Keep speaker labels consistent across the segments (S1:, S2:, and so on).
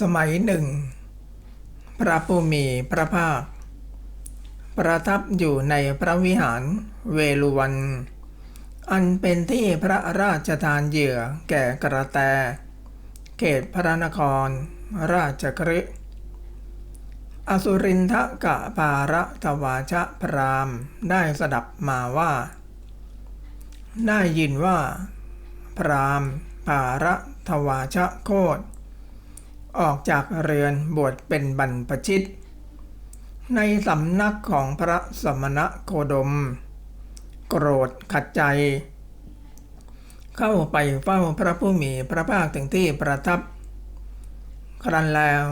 S1: สมัยหนึ่ง พระผู้มีพระภาค ประทับอยู่ในพระวิหารเวลุวัน อันเป็นที่พระราชทานเหยื่อแก่กระแต เขตพระนคร ราชกฤห์อสุรินทะกะปาระทวาชะพรามได้สดับมาว่า ได้ยินว่า พรามปาระทวาชะโคด ออกจากเรือนบวชเป็นบรรพชิต ในสำนักของพระสมณะโคดม โกรธขัดใจ เข้าไปเฝ้าพระผู้มีพระภาคถึงที่ประทับ ครั้นแล้ว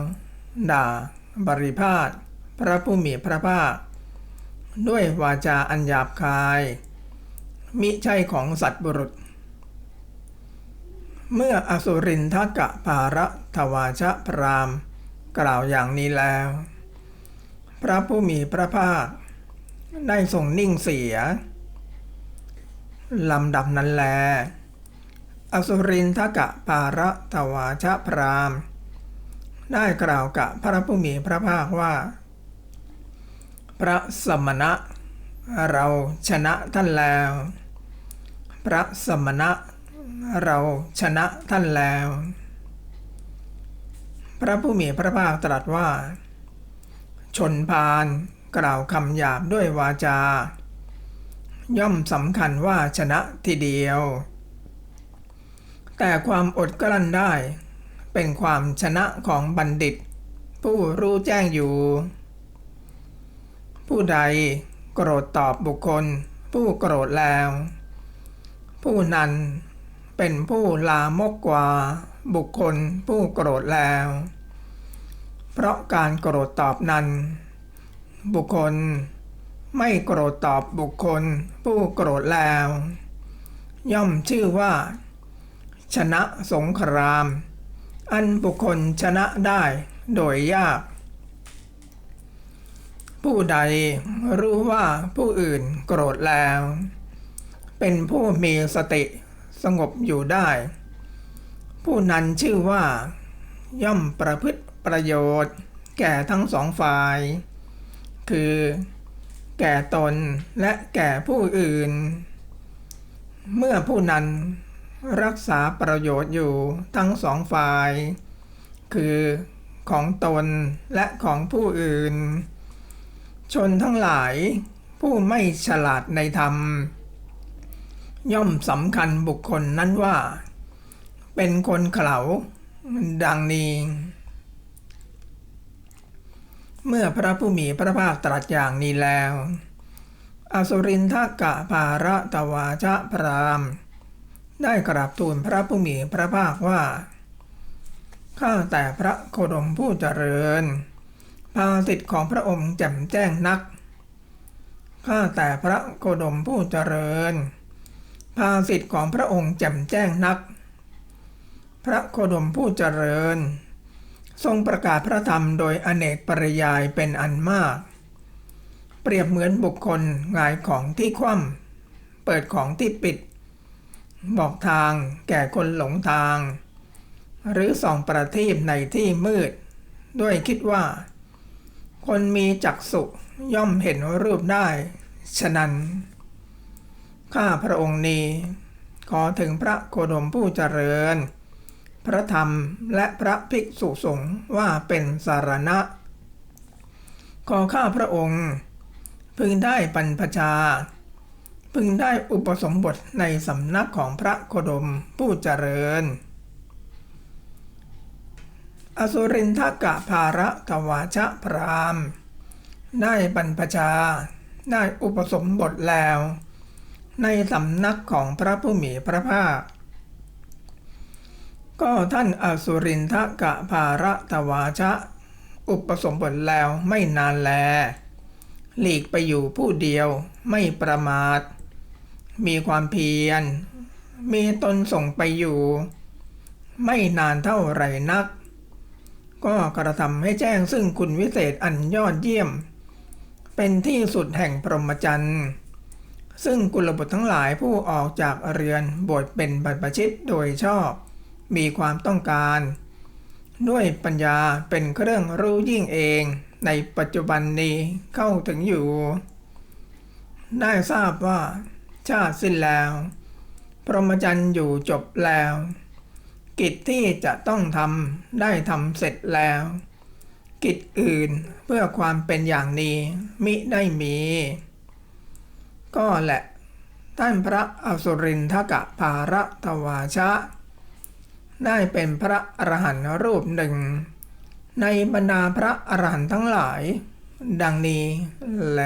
S1: ด่า บริพาทพระผู้มีพระภาค ด้วยวาจาอันหยาบคาย มิใช่ของสัตว์บุรุษเมื่ออสุรินทกะภาระ ทวาชะพรามกล่าวอย่างนี้แล้ว พระผู้มีพระภาค ได้ทรงนิ่งเสียลำดับนั้นแล อสุรินทกะปาระทวาชะพรามได้กล่าวกับพระผู้มีพระภาคว่า พระสมณะ เราชนะท่านแล้ว พระสมณะ เราชนะท่านแล้ว พระผู้มีพระภาคตรัสว่า ชนพานกล่าวคำหยาบด้วยวาจา ย่อมสำคัญว่าชนะทีเดียว แต่ความอดกลั้นได้ เป็นความชนะของบัณฑิต ผู้รู้แจ้งอยู่ ผู้ใดโกรธตอบบุคคล ผู้โกรธแล้ว ผู้นั้น เป็นผู้ลามกกว่า บุคคลผู้โกรธแล้ว เพราะการโกรธตอบนั้น บุคคล ไม่โกรธตอบบุคคล ผู้โกรธแล้ว ย่อมชื่อว่า ชนะสงคราม อันบุคคลชนะได้โดยยาก ผู้ใดรู้ว่าผู้อื่นโกรธแล้ว เป็นผู้มีสติ สงบอยู่ได้ ผู้นั้นชื่อว่า ย่อมประพฤติประโยชน์ แก่ทั้งสองฝ่าย คือ แก่ตนและแก่ผู้อื่น เมื่อผู้นั้นรักษาประโยชน์อยู่ทั้งสองฝ่าย คือของตนและของผู้อื่น ชนทั้งหลายผู้ไม่ฉลาดในธรรม ย่อมสำคัญบุคคลนั้นว่า เป็นคนเขลาดังนี้ เมื่อพระผู้มีพระภาคตรัสอย่างนี้แล้ว อสุรินทกะภาระตวาชะพราม ได้กราบทูลพระผู้มีพระภาคว่า ข้าแต่พระโคดมผู้เจริญ ภาสิทธิ์ของพระองค์แจ่มแจ้งนัก ข้าแต่พระโคดมผู้เจริญ ภาสิทธิ์ของพระองค์แจ่มแจ้งนัก พระโคดมผู้เจริญ ทรงประกาศพระธรรมโดยอเนกปริยายเป็นอันมาก เปรียบเหมือนบุคคลงายของที่คว่ำเปิดของที่ปิด บอกทางแก่คนหลงทาง หรือส่องประทีปในที่มืด ด้วยคิดว่า คนมีจักษุย่อมเห็นรูปได้ ฉะนั้น ข้าพระองค์นี้ ขอถึงพระโคดมผู้เจริญ พระธรรมและพระภิกษุสงฆ์ว่าเป็นสารณะ ขอข้าพระองค์ พึงได้ปัญพชา พึงได้อุปสมบทในสำนักของพระโคดมผู้เจริญ อสุรินทกะภาระทวาชะพรามได้บรรพชา ได้อุปสมบทแล้ว ในสำนักของพระผู้มีพระภาค ก็ท่านอสุรินทะกะภาระทวาชะ อุปสมบทแล้วไม่นานแล หลีกไปอยู่ผู้เดียวไม่ประมาท มีความเพียร มีตนส่งไปอยู่ ไม่นานเท่าไรนัก ก็กระทำให้แจ้งซึ่งคุณวิเศษอันยอดเยี่ยม เป็นที่สุดแห่งพรหมจรรย์ ซึ่งกุลบุตรทั้งหลายผู้ออกจากเรือนบวชเป็นบรรพชิตโดยชอบ มีความต้องการ ด้วยปัญญาเป็นเครื่องรู้ยิ่งเอง ในปัจจุบันนี้เข้าถึงอยู่ ได้ทราบว่า ชาติสิ้นแล้ว พรหมจรรย์อยู่จบแล้ว กิจที่จะต้องทำได้ทำเสร็จแล้ว กิจอื่นเพื่อความเป็นอย่างนี้มิได้มี ก็แหละ ท่านพระอสุรินทกะภาระทวาชะ ได้เป็นพระอรหันต์รูปหนึ่ง ในบรรดาพระอรหันต์ทั้งหลาย ดังนี้แล